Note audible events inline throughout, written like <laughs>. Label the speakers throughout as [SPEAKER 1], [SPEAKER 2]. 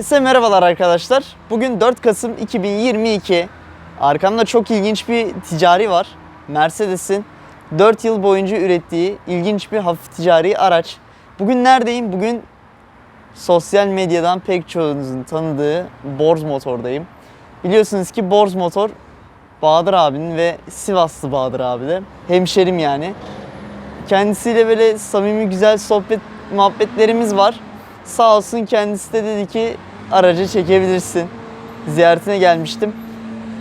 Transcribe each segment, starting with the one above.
[SPEAKER 1] Herkese merhabalar arkadaşlar. Bugün 4 Kasım 2022. Arkamda çok ilginç bir ticari var. Mercedes'in 4 yıl boyunca ürettiği ilginç bir hafif ticari araç. Bugün neredeyim? Bugün sosyal medyadan pek çoğunuzun tanıdığı Borz Motor'dayım. Biliyorsunuz ki Borz Motor Bahadır abinin ve Sivaslı Bahadır abi de hemşerim yani. Kendisiyle böyle samimi güzel sohbet muhabbetlerimiz var. Sağ olsun kendisi de dedi ki aracı çekebilirsin. Ziyaretine gelmiştim.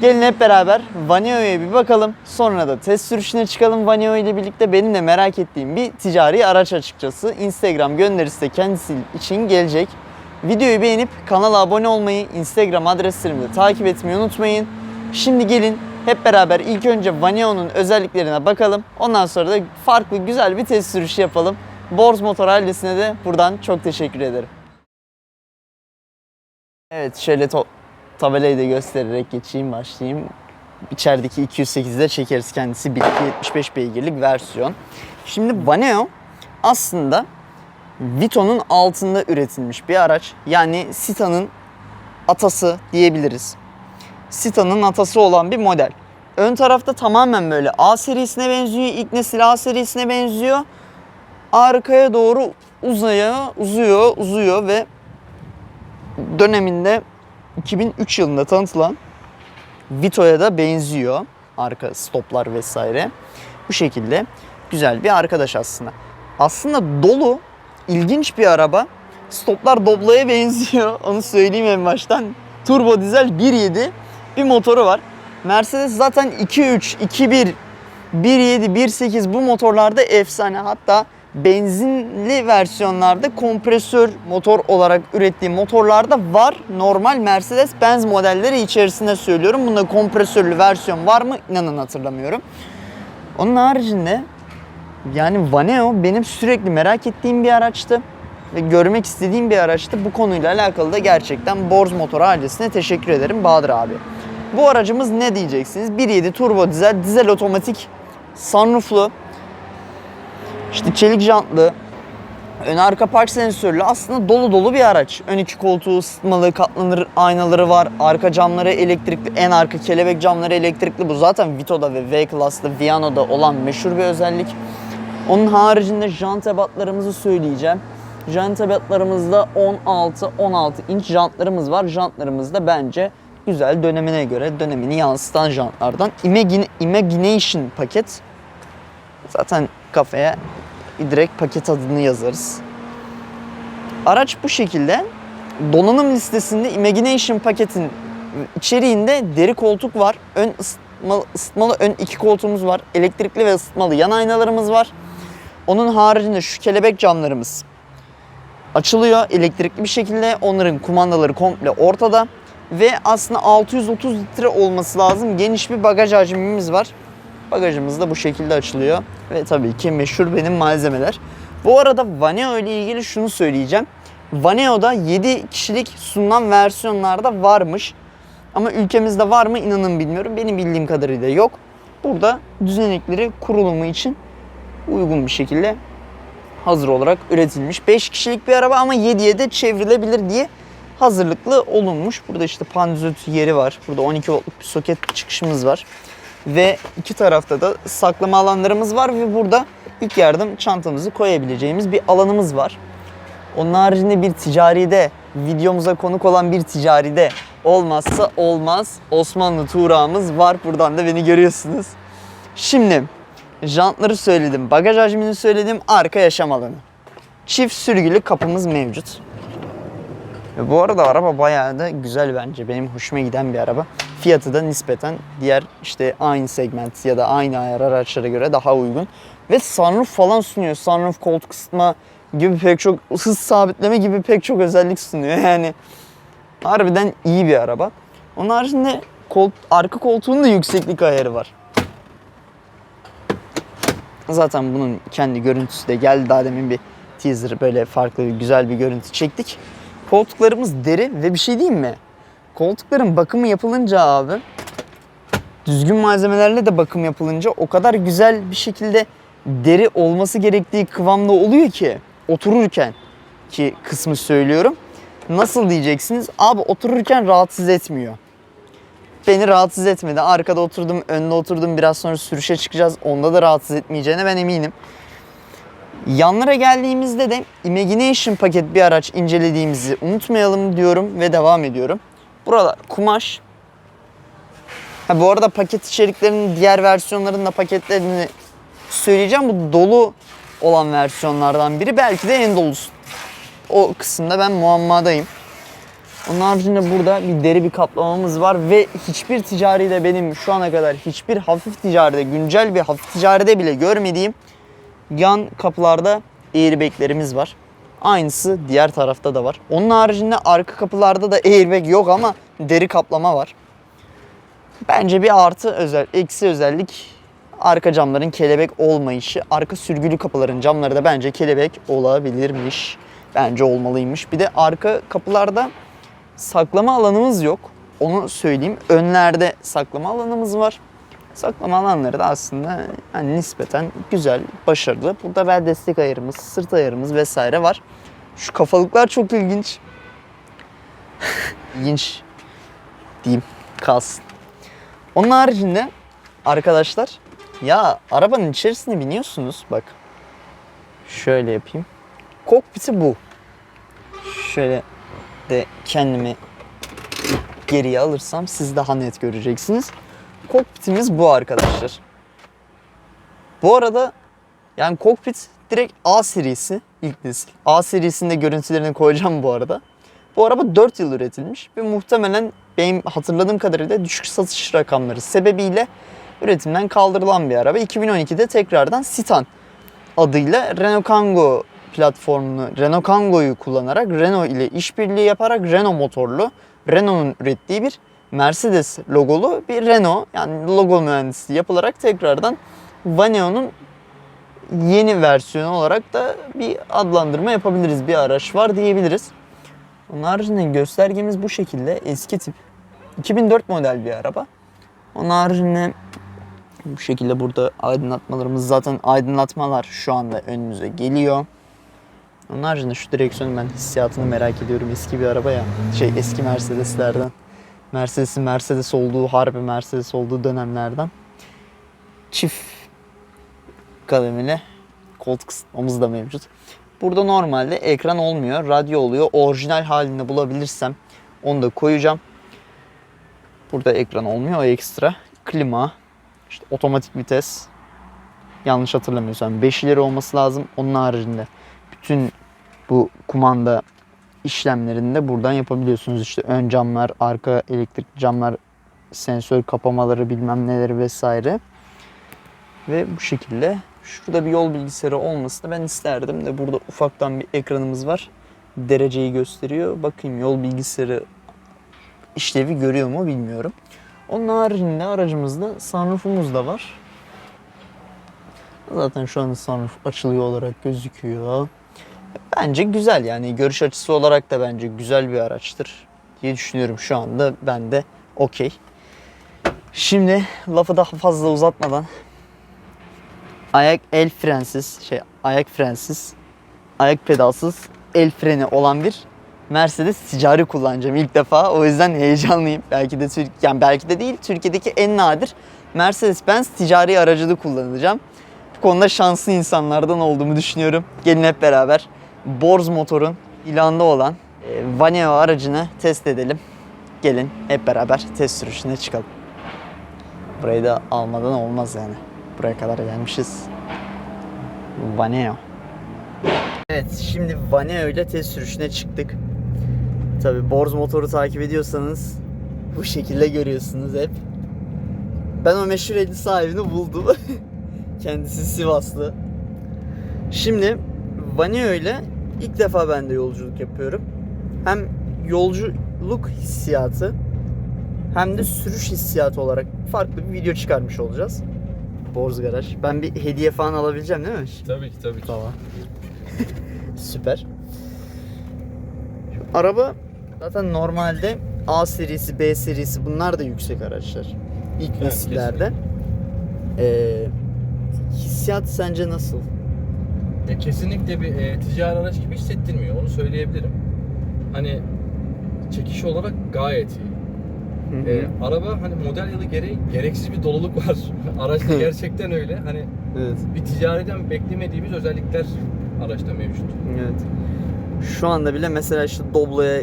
[SPEAKER 1] Gelin hep beraber Vaneo'ya bir bakalım. Sonra da test sürüşüne çıkalım Vaneo ile birlikte. Benim de merak ettiğim bir ticari araç açıkçası. Instagram gönderisi de kendisi için gelecek. Videoyu beğenip kanala abone olmayı, Instagram adreslerimi de takip etmeyi unutmayın. Şimdi gelin hep beraber ilk önce Vaneo'nun özelliklerine bakalım. Ondan sonra da farklı güzel bir test sürüşü yapalım. Borz Motor ailesine de buradan çok teşekkür ederim. Evet şöyle tabelayı da göstererek geçeyim başlayayım. İçerideki 208'de çekeriz kendisi 1.75 beygirlik versiyon. Şimdi Vaneo aslında Vito'nun altında üretilmiş bir araç. Yani Sita'nın atası diyebiliriz. Sita'nın atası olan bir model. Ön tarafta tamamen böyle A serisine benziyor. İlk nesil A serisine benziyor. Arkaya doğru uzaya, uzuyor, uzuyor ve döneminde 2003 yılında tanıtılan Vito'ya da benziyor. Arka stoplar vesaire. Bu şekilde güzel bir arkadaş aslında. Aslında dolu ilginç bir araba. Stoplar Doblo'ya benziyor. <laughs> Onu söyleyeyim en baştan. Turbo dizel 1.7 bir motoru var. Mercedes zaten 2.3, 2.1, 1.7, 1.8 bu motorlarda efsane. Hatta benzinli versiyonlarda kompresör motor olarak ürettiği motorlarda var. Normal Mercedes Benz modelleri içerisinde söylüyorum. Bunda kompresörlü versiyon var mı? İnanın hatırlamıyorum. Onun haricinde yani Vaneo benim sürekli merak ettiğim bir araçtı ve görmek istediğim bir araçtı. Bu konuyla alakalı da gerçekten Borz Motor ailesine teşekkür ederim Bahadır abi. Bu aracımız ne diyeceksiniz? 1.7 turbo dizel, dizel otomatik, sunrooflu, işte çelik jantlı, ön arka park sensörlü aslında dolu dolu bir araç. Ön iki koltuğu ısıtmalı, katlanır aynaları var. Arka camları elektrikli, en arka kelebek camları elektrikli. Bu zaten Vito'da ve V-Class'ta, Viano'da olan meşhur bir özellik. Onun haricinde jant ebatlarımızı söyleyeceğim. Jant ebatlarımızda 16-16 inç jantlarımız var. Jantlarımız da bence güzel dönemine göre dönemini yansıtan jantlardan. Imagine, Imagination paket. Zaten kafaya direkt paket adını yazarız. Araç bu şekilde. Donanım listesinde Imagination paketin içeriğinde deri koltuk var. Ön ısıtmalı, ısıtmalı ön iki koltuğumuz var. Elektrikli ve ısıtmalı yan aynalarımız var. Onun haricinde şu kelebek camlarımız açılıyor elektrikli bir şekilde. Onların kumandaları komple ortada. Ve aslında 630 litre olması lazım. Geniş bir bagaj hacmimiz var. Bagajımız da bu şekilde açılıyor. Ve tabii ki meşhur benim malzemeler. Bu arada Vaneo ile ilgili şunu söyleyeceğim. Vaneo'da 7 kişilik sunulan versiyonlarda varmış. Ama ülkemizde var mı inanın bilmiyorum. Benim bildiğim kadarıyla yok. Burada düzenekleri kurulumu için uygun bir şekilde hazır olarak üretilmiş. 5 kişilik bir araba ama 7'ye de çevrilebilir diye hazırlıklı olunmuş. Burada işte pandizot yeri var. Burada 12 voltluk bir soket çıkışımız var. Ve iki tarafta da saklama alanlarımız var ve burada ilk yardım çantamızı koyabileceğimiz bir alanımız var. Onun haricinde bir ticaride, videomuza konuk olan bir ticaride olmazsa olmaz Osmanlı Tuğra'mız var. Buradan da beni görüyorsunuz. Şimdi jantları söyledim, bagaj hacmini söyledim, arka yaşam alanı. Çift sürgülü kapımız mevcut. Ve bu arada araba bayağı da güzel bence. Benim hoşuma giden bir araba. Fiyatı da nispeten diğer işte aynı segment ya da aynı ayar araçlara göre daha uygun. Ve sunroof falan sunuyor. Sunroof koltuk ısıtma gibi pek çok hız sabitleme gibi pek çok özellik sunuyor. <laughs> Yani harbiden iyi bir araba. Onun haricinde kol, arka koltuğun da yükseklik ayarı var. Zaten bunun kendi görüntüsü de geldi. Daha demin bir teaser böyle farklı bir güzel bir görüntü çektik. Koltuklarımız deri ve bir şey diyeyim mi? Koltukların bakımı yapılınca abi düzgün malzemelerle de bakım yapılınca o kadar güzel bir şekilde deri olması gerektiği kıvamda oluyor ki otururken ki kısmı söylüyorum. Nasıl diyeceksiniz? Abi otururken rahatsız etmiyor. Beni rahatsız etmedi. Arkada oturdum, önde oturdum. Biraz sonra sürüşe çıkacağız. Onda da rahatsız etmeyeceğine ben eminim. Yanlara geldiğimizde de Imagination paket bir araç incelediğimizi unutmayalım diyorum ve devam ediyorum. Buralar kumaş. Ha, bu arada paket içeriklerinin diğer versiyonlarının da paketlerini söyleyeceğim. Bu dolu olan versiyonlardan biri. Belki de en dolusu. O kısımda ben muammadayım. Onun haricinde burada bir deri bir kaplamamız var ve hiçbir ticaride benim şu ana kadar hiçbir hafif ticaride, güncel bir hafif ticaride bile görmediğim yan kapılarda airbaglerimiz var. Aynısı diğer tarafta da var. Onun haricinde arka kapılarda da airbag yok ama deri kaplama var. Bence bir artı özel, eksi özellik arka camların kelebek olmayışı. Arka sürgülü kapıların camları da bence kelebek olabilirmiş. Bence olmalıymış. Bir de arka kapılarda saklama alanımız yok. Onu söyleyeyim. Önlerde saklama alanımız var. Saklama alanları da aslında yani nispeten güzel, başarılı. Burada bel destek ayarımız, sırt ayarımız vesaire var. Şu kafalıklar çok ilginç. <laughs> ilginç diyeyim kalsın. Onun haricinde arkadaşlar ya arabanın içerisine biniyorsunuz bak. Şöyle yapayım. Kokpiti bu. Şöyle de kendimi geriye alırsam siz daha net göreceksiniz. Kokpitimiz bu arkadaşlar. Bu arada yani kokpit direkt A serisi ilk nesil. A serisinde görüntülerini koyacağım bu arada. Bu araba 4 yıl üretilmiş ve muhtemelen benim hatırladığım kadarıyla düşük satış rakamları sebebiyle üretimden kaldırılan bir araba. 2012'de tekrardan Citan adıyla Renault Kangoo platformunu, Renault Kangoo'yu kullanarak Renault ile işbirliği yaparak Renault motorlu, Renault'un ürettiği bir Mercedes logolu bir Renault yani logo mühendisliği yapılarak tekrardan Vaneo'nun yeni versiyonu olarak da bir adlandırma yapabiliriz. Bir araç var diyebiliriz. Onun haricinde göstergemiz bu şekilde eski tip. 2004 model bir araba. Onun haricinde bu şekilde burada aydınlatmalarımız zaten aydınlatmalar şu anda önümüze geliyor. Onun haricinde şu direksiyonun ben hissiyatını merak ediyorum. Eski bir araba ya. Şey eski Mercedeslerden. Mercedes'in Mercedes olduğu, harbi Mercedes olduğu dönemlerden. Çift kademeli koltuk ısıtmamız da mevcut. Burada normalde ekran olmuyor, radyo oluyor. Orijinal halinde bulabilirsem onu da koyacağım. Burada ekran olmuyor, o ekstra. Klima, işte otomatik vites. Yanlış hatırlamıyorsam 5 ileri olması lazım. Onun haricinde bütün bu kumanda işlemlerini de buradan yapabiliyorsunuz. İşte ön camlar, arka elektrik camlar, sensör kapamaları bilmem neleri vesaire. Ve bu şekilde şurada bir yol bilgisayarı olmasını ben isterdim de burada ufaktan bir ekranımız var. Dereceyi gösteriyor. Bakayım yol bilgisayarı işlevi görüyor mu bilmiyorum. Onun haricinde aracımızda sunroofumuz da var. Zaten şu an sunroof açılıyor olarak gözüküyor. Bence güzel yani görüş açısı olarak da bence güzel bir araçtır diye düşünüyorum şu anda ben de okey. Şimdi lafı daha fazla uzatmadan ayak el frensiz şey ayak frensiz ayak pedalsız el freni olan bir Mercedes ticari kullanacağım ilk defa. O yüzden heyecanlıyım. Belki de Türk yani belki de değil Türkiye'deki en nadir Mercedes-Benz ticari aracını kullanacağım. Bu konuda şanslı insanlardan olduğumu düşünüyorum. Gelin hep beraber Borz motorun ilanda olan e, Vaneo aracını test edelim. Gelin hep beraber test sürüşüne çıkalım. Burayı da almadan olmaz yani. Buraya kadar gelmişiz. Vaneo. Evet şimdi Vaneo ile test sürüşüne çıktık. Tabi Borz motoru takip ediyorsanız bu şekilde görüyorsunuz hep. Ben o meşhur eli sahibini buldum. <laughs> Kendisi Sivaslı. Şimdi Vaneo ile ilk defa ben de yolculuk yapıyorum. Hem yolculuk hissiyatı hem de sürüş hissiyatı olarak farklı bir video çıkarmış olacağız. Borz Garaj. Ben bir hediye falan alabileceğim değil mi?
[SPEAKER 2] Tabii ki tabii ki.
[SPEAKER 1] Tamam. <laughs> Süper. Şu araba zaten normalde A serisi, B serisi bunlar da yüksek araçlar. İlk
[SPEAKER 2] Evet,
[SPEAKER 1] nesillerde. Ee, hissiyat sence nasıl?
[SPEAKER 2] Ya kesinlikle bir e, ticari araç gibi hissettirmiyor. Onu söyleyebilirim. Hani çekiş olarak gayet iyi.
[SPEAKER 1] Hı hı.
[SPEAKER 2] Ee, araba hani model yılı gereği gereksiz bir doluluk var. <laughs> Araçta gerçekten öyle. Hani
[SPEAKER 1] evet.
[SPEAKER 2] bir ticariden beklemediğimiz özellikler araçta mevcut.
[SPEAKER 1] Evet. Şu anda bile mesela işte Doblo'ya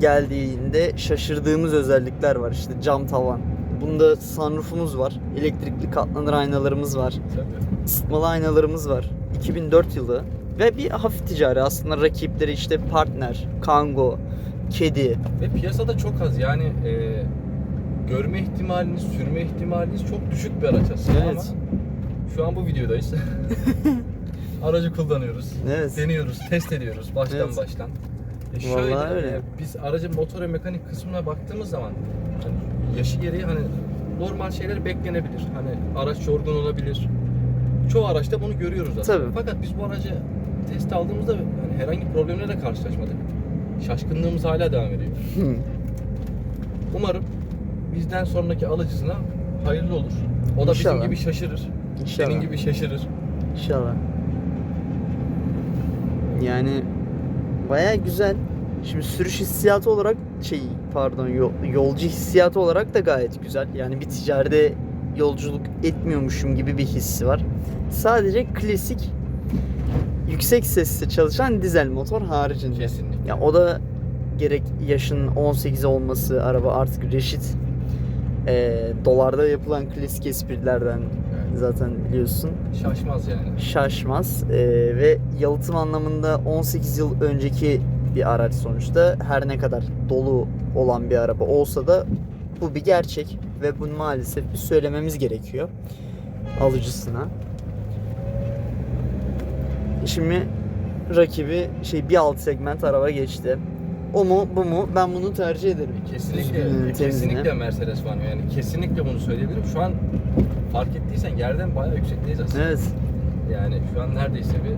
[SPEAKER 1] geldiğinde şaşırdığımız özellikler var. İşte cam tavan. Bunda sunroofumuz var. Elektrikli katlanır aynalarımız var.
[SPEAKER 2] Tabii.
[SPEAKER 1] ısıtmalı aynalarımız var. 2004 yılı ve bir hafif ticari aslında rakipleri işte partner, Kango, Kedi.
[SPEAKER 2] Ve piyasada çok az yani e, görme ihtimaliniz, sürme ihtimaliniz çok düşük bir araç aslında
[SPEAKER 1] Evet.
[SPEAKER 2] ama şu an bu videodayız. <laughs> Aracı kullanıyoruz.
[SPEAKER 1] Evet.
[SPEAKER 2] Deniyoruz, test ediyoruz baştan
[SPEAKER 1] Evet.
[SPEAKER 2] baştan. E
[SPEAKER 1] Vallahi
[SPEAKER 2] şöyle,
[SPEAKER 1] öyle.
[SPEAKER 2] biz aracın motor ve mekanik kısmına baktığımız zaman hani yaşı gereği hani normal şeyler beklenebilir. Hani araç yorgun olabilir. Çoğu araçta bunu görüyoruz aslında.
[SPEAKER 1] Tabii.
[SPEAKER 2] Fakat biz bu aracı test aldığımızda hani herhangi problemle de karşılaşmadık. Şaşkınlığımız hala devam ediyor.
[SPEAKER 1] Hı.
[SPEAKER 2] Umarım bizden sonraki alıcısına hayırlı olur. O da
[SPEAKER 1] İnşallah.
[SPEAKER 2] bizim gibi şaşırır.
[SPEAKER 1] İnşallah.
[SPEAKER 2] Senin gibi şaşırır.
[SPEAKER 1] İnşallah. Yani baya güzel. Şimdi sürüş hissiyatı olarak şey pardon yol- yolcu hissiyatı olarak da gayet güzel. Yani bir ticaride yolculuk etmiyormuşum gibi bir hissi var. Sadece klasik yüksek sesle çalışan dizel motor haricinde.
[SPEAKER 2] Kesinlikle.
[SPEAKER 1] Ya o da gerek yaşın 18 olması araba artık reşit eee, dolarda yapılan klasik esprilerden
[SPEAKER 2] Evet.
[SPEAKER 1] zaten biliyorsun
[SPEAKER 2] Şaşmaz yani.
[SPEAKER 1] şaşmaz Eee, ve yalıtım anlamında 18 yıl önceki bir araç sonuçta her ne kadar dolu olan bir araba olsa da bu bir gerçek ve bunu maalesef bir söylememiz gerekiyor alıcısına. Şimdi rakibi şey bir alt segment araba geçti. O mu bu mu ben bunu tercih ederim.
[SPEAKER 2] Kesinlikle,
[SPEAKER 1] temizine.
[SPEAKER 2] kesinlikle Mercedes var yani kesinlikle bunu söyleyebilirim. Şu an fark ettiysen yerden bayağı yüksekteyiz aslında.
[SPEAKER 1] Evet.
[SPEAKER 2] Yani şu an neredeyse bir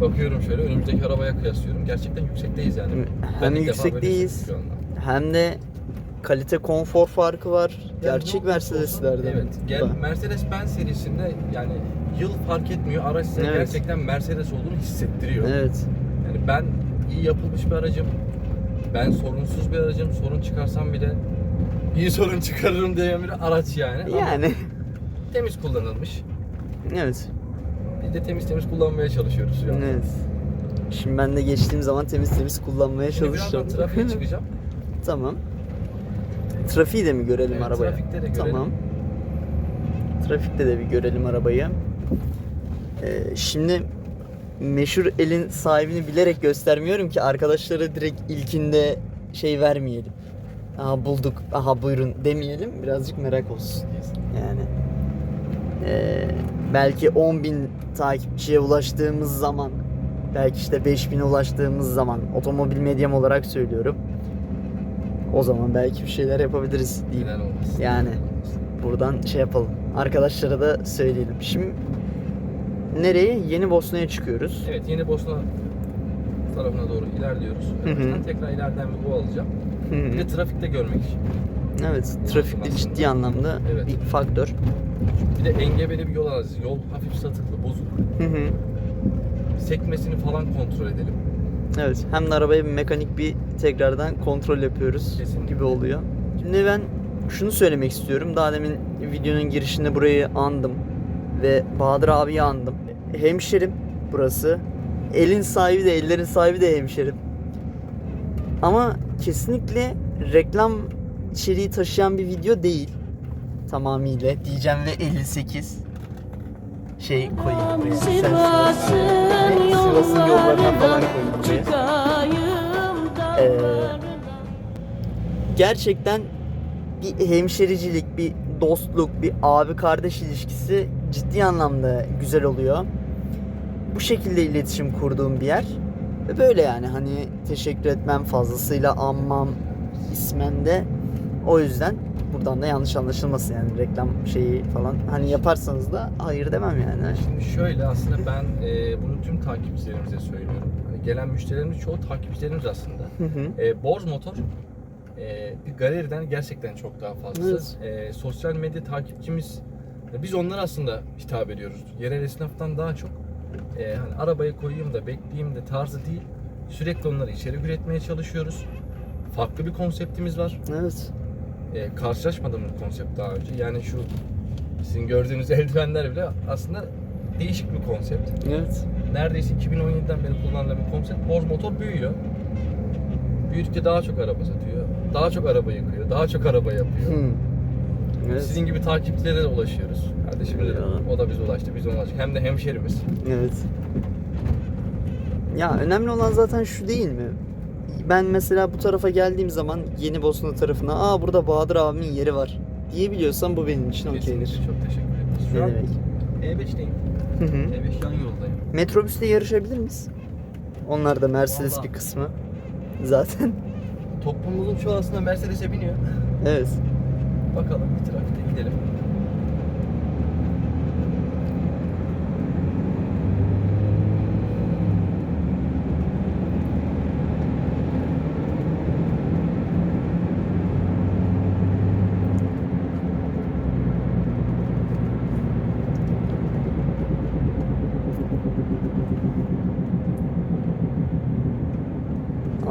[SPEAKER 2] bakıyorum şöyle önümüzdeki arabaya kıyaslıyorum. Gerçekten yüksekteyiz yani.
[SPEAKER 1] Hem
[SPEAKER 2] böyle
[SPEAKER 1] yüksekteyiz. Hem de kalite konfor farkı var. Gerçek
[SPEAKER 2] Yani
[SPEAKER 1] Mercedes'lerden.
[SPEAKER 2] Evet. Gel,
[SPEAKER 1] da.
[SPEAKER 2] Mercedes-Benz serisinde yani yıl fark etmiyor. Araç size
[SPEAKER 1] Evet.
[SPEAKER 2] gerçekten Mercedes olduğunu hissettiriyor.
[SPEAKER 1] Evet.
[SPEAKER 2] Yani ben iyi yapılmış bir aracım. Ben sorunsuz bir aracım. Sorun çıkarsam bile iyi sorun çıkarırım diyen bir araç yani. Ama
[SPEAKER 1] Yani
[SPEAKER 2] temiz kullanılmış.
[SPEAKER 1] evet.
[SPEAKER 2] Biz de temiz temiz kullanmaya çalışıyoruz an.
[SPEAKER 1] Evet. Şimdi ben de geçtiğim zaman temiz temiz kullanmaya
[SPEAKER 2] Şimdi birazdan
[SPEAKER 1] çalışacağım.
[SPEAKER 2] trafiğe <laughs> çıkacağım.
[SPEAKER 1] tamam. Trafiği de mi görelim
[SPEAKER 2] Evet,
[SPEAKER 1] arabayı?
[SPEAKER 2] trafikte de görelim.
[SPEAKER 1] Tamam. Trafikte de bir görelim arabayı. Ee, şimdi meşhur elin sahibini bilerek göstermiyorum ki arkadaşlara direkt ilkinde şey vermeyelim. Aha bulduk, aha buyurun demeyelim. Birazcık merak olsun. Yani eee, belki 10.000 takipçiye ulaştığımız zaman belki işte 5000'e ulaştığımız zaman otomobil medyam olarak söylüyorum. O zaman belki bir şeyler yapabiliriz diyeyim.
[SPEAKER 2] Neden olmasın?
[SPEAKER 1] Yani buradan şey yapalım. Arkadaşlara da söyleyelim. Şimdi nereye? Yeni Bosna'ya çıkıyoruz.
[SPEAKER 2] Evet yeni Bosna tarafına doğru ilerliyoruz.
[SPEAKER 1] Hı hı.
[SPEAKER 2] Ben tekrar ileriden bir bu alacağım. Bir de trafikte görmek için.
[SPEAKER 1] evet, trafikte ciddi anlamda
[SPEAKER 2] Evet.
[SPEAKER 1] bir faktör.
[SPEAKER 2] Bir de engebeli bir yol aracı. Yol hafif satıklı, bozuk.
[SPEAKER 1] Hı hı.
[SPEAKER 2] Sekmesini falan kontrol edelim.
[SPEAKER 1] Evet, hem de arabaya bir mekanik bir tekrardan kontrol yapıyoruz
[SPEAKER 2] Kesinlikle.
[SPEAKER 1] gibi oluyor. Şimdi ben şunu söylemek istiyorum. Daha demin videonun girişinde burayı andım ve Bahadır abiyi andım. Hemşerim burası. Elin sahibi de ellerin sahibi de hemşerim. Ama kesinlikle reklam içeriği taşıyan bir video değil. Tamamıyla diyeceğim ve 58 şey koyayım buraya.
[SPEAKER 3] Sivas'ın
[SPEAKER 1] yollarına falan koyayım buraya. Ee, gerçekten bir hemşericilik, bir dostluk, bir abi kardeş ilişkisi ciddi anlamda güzel oluyor. Bu şekilde iletişim kurduğum bir yer. Ve böyle yani hani teşekkür etmem fazlasıyla anmam ismen de o yüzden buradan da yanlış anlaşılmasın yani reklam şeyi falan. Hani yaparsanız da hayır demem yani.
[SPEAKER 2] Şimdi şöyle aslında ben e, bunu tüm takipçilerimize söylüyorum. Hani gelen müşterilerimiz çoğu takipçilerimiz aslında.
[SPEAKER 1] Hı hı.
[SPEAKER 2] E, Borz Motor e, bir galeriden gerçekten çok daha fazlası. E, sosyal medya takipçimiz biz onlara aslında hitap ediyoruz. Yerel esnaftan daha çok e, hani arabaya koyayım da bekleyeyim de tarzı değil. Sürekli onları içerik üretmeye çalışıyoruz. farklı bir konseptimiz var.
[SPEAKER 1] Evet.
[SPEAKER 2] Ee, karşılaşmadığımız konsept daha önce. Yani şu sizin gördüğünüz <laughs> eldivenler bile aslında değişik bir konsept.
[SPEAKER 1] Evet.
[SPEAKER 2] Neredeyse 2017'den beri kullanılan bir konsept. Boz motor büyüyor. Büyüdükçe daha çok araba satıyor. Daha çok araba yıkıyor. Daha çok araba yapıyor.
[SPEAKER 1] Hmm. Evet.
[SPEAKER 2] Sizin gibi takipçilere de ulaşıyoruz. Kardeşimiz de
[SPEAKER 1] Ya.
[SPEAKER 2] o da bize ulaştı, biz ona ulaştık. Hem de hemşerimiz.
[SPEAKER 1] Evet. Ya önemli olan zaten şu değil mi? Ben mesela bu tarafa geldiğim zaman Yeni Bosna tarafına aa burada Bahadır abimin yeri var diyebiliyorsam bu benim için okeydir.
[SPEAKER 2] Çok teşekkür ederiz.
[SPEAKER 1] Ne demek?
[SPEAKER 2] E5'teyim.
[SPEAKER 1] Hı hı.
[SPEAKER 2] E5 yan yoldayım.
[SPEAKER 1] Metrobüste yarışabilir miyiz? Onlar da Mercedes
[SPEAKER 2] Vallahi.
[SPEAKER 1] bir kısmı. Zaten.
[SPEAKER 2] Toplumumuzun çoğu aslında Mercedes'e biniyor.
[SPEAKER 1] Evet.
[SPEAKER 2] Bakalım bir trafikte gidelim.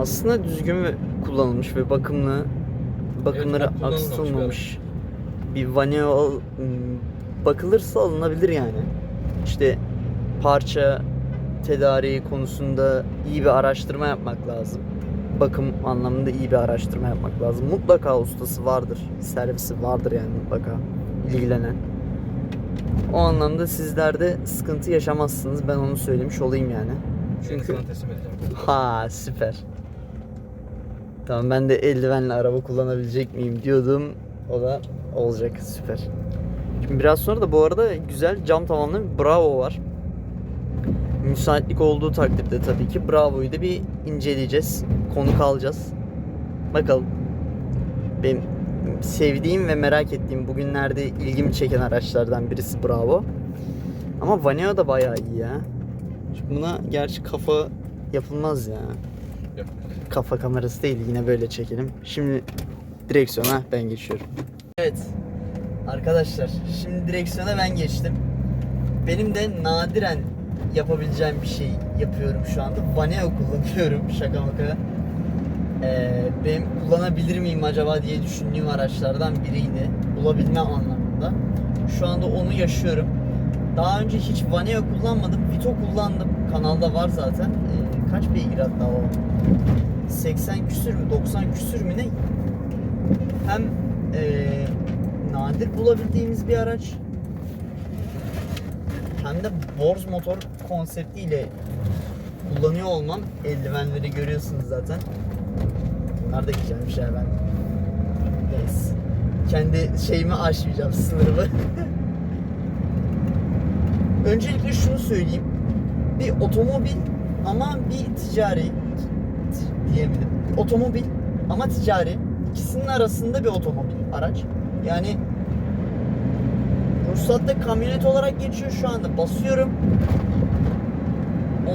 [SPEAKER 1] Aslında düzgün ve kullanılmış ve bakımlı bakımları
[SPEAKER 2] Evet, kullanılmamış bir
[SPEAKER 1] aksatılmamış bir Vaneo ım, bakılırsa alınabilir yani. İşte parça tedariği konusunda iyi bir araştırma yapmak lazım. Bakım anlamında iyi bir araştırma yapmak lazım. Mutlaka ustası vardır. Servisi vardır yani mutlaka ilgilenen. O anlamda sizler de sıkıntı yaşamazsınız. Ben onu söylemiş olayım yani.
[SPEAKER 2] Çünkü
[SPEAKER 1] Çünkü
[SPEAKER 2] sana teslim edeceğim.
[SPEAKER 1] Ha süper. Tamam ben de eldivenle araba kullanabilecek miyim diyordum. O da olacak süper. Şimdi biraz sonra da bu arada güzel cam tavanlı bir Bravo var. Müsaitlik olduğu takdirde tabii ki Bravo'yu da bir inceleyeceğiz. Konuk alacağız. Bakalım. Benim sevdiğim ve merak ettiğim bugünlerde ilgimi çeken araçlardan birisi Bravo. Ama Vaneo da bayağı iyi ya. Şimdi buna gerçi kafa yapılmaz ya. Kafa kamerası değil yine böyle çekelim. Şimdi direksiyona ben geçiyorum. Evet. Arkadaşlar şimdi direksiyona ben geçtim. Benim de nadiren yapabileceğim bir şey yapıyorum şu anda. Vaneo kullanıyorum <laughs> şaka maka. Ee, benim kullanabilir miyim acaba diye düşündüğüm araçlardan biriydi. Bulabilme anlamında. Şu anda onu yaşıyorum. Daha önce hiç Vaneo kullanmadım. Vito kullandım. Kanalda var zaten. Ee, kaç beygir hatta o? 80 küsür mü 90 küsür mü ne? Hem ee, nadir bulabildiğimiz bir araç hem de Borz motor konseptiyle kullanıyor olmam eldivenleri görüyorsunuz zaten. Bunlar da güzelmiş ya ben. Neyse. Kendi şeyimi aşmayacağım sınırımı. <laughs> Öncelikle şunu söyleyeyim. Bir otomobil ama bir ticari Bir otomobil ama ticari. İkisinin arasında bir otomobil araç. Yani ruhsatta kamyonet olarak geçiyor şu anda. Basıyorum.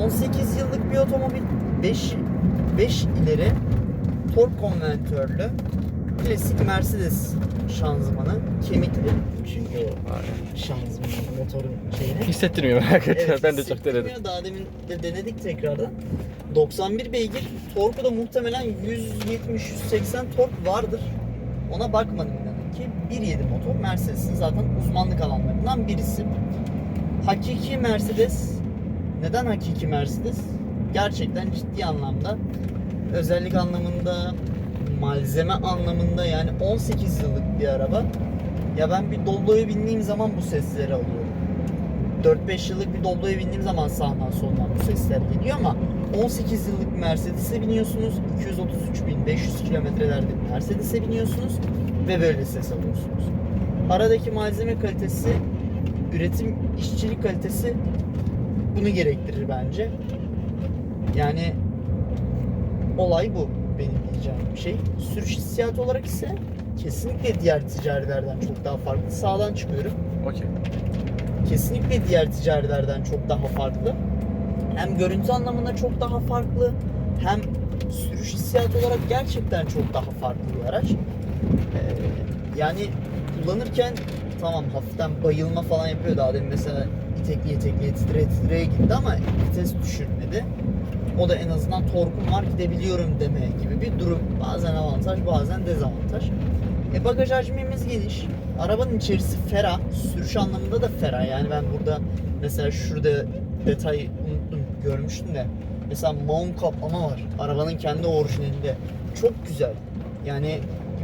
[SPEAKER 1] 18 yıllık bir otomobil. 5 5 ileri tork konvertörlü klasik Mercedes şanzımanı kemikli çünkü o şanzıman motorun şeyini
[SPEAKER 2] Hissettirmiyor merak etme.
[SPEAKER 1] Evet,
[SPEAKER 2] ben de çok denedim.
[SPEAKER 1] Daha demin de denedik tekrardan. 91 beygir. Torku da muhtemelen 170-180 tork vardır. Ona bakmadım inanın ki. 1.7 motor Mercedes'in zaten uzmanlık alanlarından birisi. Hakiki Mercedes. Neden hakiki Mercedes? Gerçekten ciddi anlamda özellik anlamında malzeme anlamında yani 18 yıllık bir araba. Ya ben bir Doblo'ya bindiğim zaman bu sesleri alıyorum. 4-5 yıllık bir Doblo'ya bindiğim zaman sağdan soldan bu sesler geliyor ama 18 yıllık bir Mercedes'e biniyorsunuz. 233.500 kilometrelerde Mercedes'e biniyorsunuz ve böyle ses alıyorsunuz. Aradaki malzeme kalitesi, üretim işçilik kalitesi bunu gerektirir bence. Yani olay bu benim diyeceğim bir şey. Sürüş hissiyatı olarak ise kesinlikle diğer ticarilerden çok daha farklı. Sağdan çıkıyorum
[SPEAKER 2] Okey.
[SPEAKER 1] kesinlikle diğer ticarilerden çok daha farklı. Hem görüntü anlamında çok daha farklı, hem sürüş hissiyatı olarak gerçekten çok daha farklı bir araç. Ee, yani kullanırken tamam hafiften bayılma falan yapıyor daha demin mesela itekliye itekliye titreye titreye gitti ama vites düşürmedi. O da en azından torkum var gidebiliyorum deme gibi bir durum. Bazen avantaj bazen dezavantaj. E bagaj hacmimiz geniş. Arabanın içerisi ferah. Sürüş anlamında da ferah. Yani ben burada mesela şurada detay görmüştüm de. Mesela mount kaplama var. Arabanın kendi orijinalinde. Çok güzel. Yani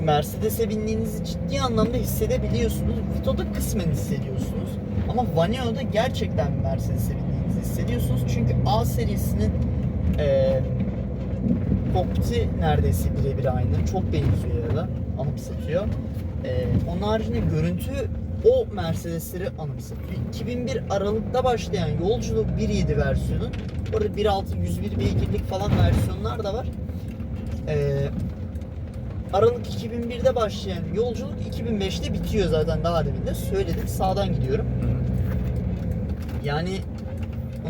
[SPEAKER 1] Mercedes'e bindiğinizi ciddi anlamda hissedebiliyorsunuz. Vito'da kısmen hissediyorsunuz. Ama Vaneo'da gerçekten Mercedes'e bindiğinizi hissediyorsunuz. Çünkü A serisinin eee kokpiti neredeyse birebir aynı. Çok benziyor ya da anımsatıyor. Eee onun haricinde görüntü o Mercedesleri anımsatıyor. 2001 Aralık'ta başlayan yolculuk 1.7 versiyonu. Bu arada 1.6 101 beygirlik falan versiyonlar da var. Eee Aralık 2001'de başlayan yolculuk 2005'te bitiyor zaten daha demin de söyledim. Sağdan gidiyorum. Yani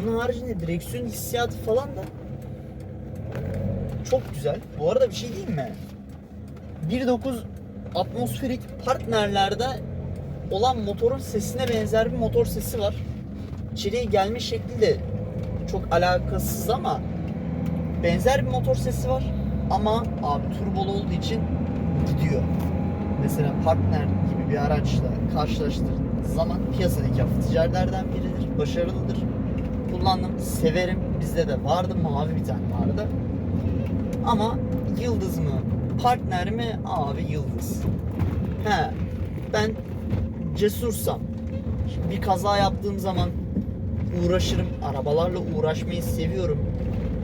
[SPEAKER 1] onun haricinde direksiyon hissiyatı falan da çok güzel. Bu arada bir şey diyeyim mi? 1.9 atmosferik partnerlerde olan motorun sesine benzer bir motor sesi var. İçeriye gelme şekli de çok alakasız ama benzer bir motor sesi var. Ama abi turbolu olduğu için gidiyor. Mesela partner gibi bir araçla karşılaştırdığınız zaman piyasadaki hafif biridir. Başarılıdır. Kullandım, severim. Bizde de vardı, mavi bir tane vardı. Ama yıldız mı, partner mi? Abi yıldız. He, ben cesursam, şimdi bir kaza yaptığım zaman uğraşırım. Arabalarla uğraşmayı seviyorum.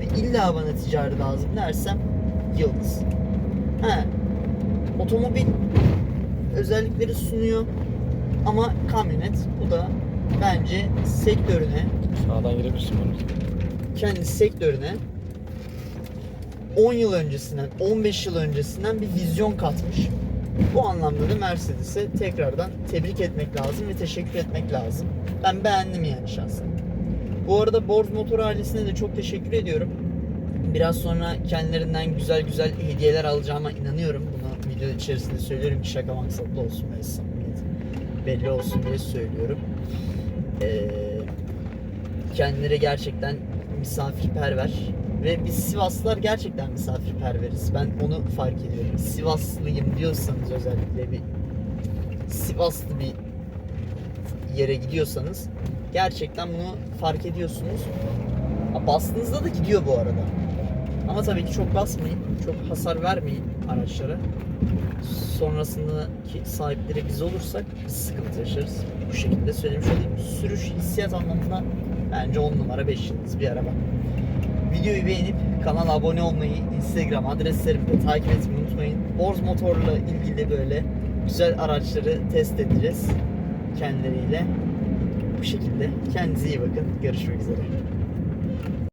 [SPEAKER 1] Ve illa bana ticari lazım dersem yıldız. He, otomobil özellikleri sunuyor. Ama kamyonet bu da bence sektörüne
[SPEAKER 2] Sağdan girebilirsin bunu.
[SPEAKER 1] kendi sektörüne 10 yıl öncesinden, 15 yıl öncesinden bir vizyon katmış. Bu anlamda da Mercedes'e tekrardan tebrik etmek lazım ve teşekkür etmek lazım. Ben beğendim yani şahsen. Bu arada Borz Motor ailesine de çok teşekkür ediyorum. Biraz sonra kendilerinden güzel güzel hediyeler alacağıma inanıyorum. Bunu video içerisinde söylüyorum ki şaka maksatlı olsun ve belli olsun diye söylüyorum. Ee, kendileri gerçekten misafirperver ve biz Sivaslılar gerçekten misafirperveriz. Ben onu fark ediyorum. Sivaslıyım diyorsanız özellikle bir Sivaslı bir yere gidiyorsanız gerçekten bunu fark ediyorsunuz. Ha, Bastığınızda da gidiyor bu arada. Ama tabii ki çok basmayın, çok hasar vermeyin araçlara. Sonrasındaki sahipleri biz olursak biz sıkıntı yaşarız. Bu şekilde söylemiş olayım. Sürüş hissiyat anlamında bence 10 numara 5 yıldız bir araba. Videoyu beğenip kanala abone olmayı, Instagram adreslerimi takip etmeyi unutmayın. Borz Motor'la ilgili böyle güzel araçları test edeceğiz kendileriyle. Bu şekilde kendinize iyi bakın. Görüşmek üzere.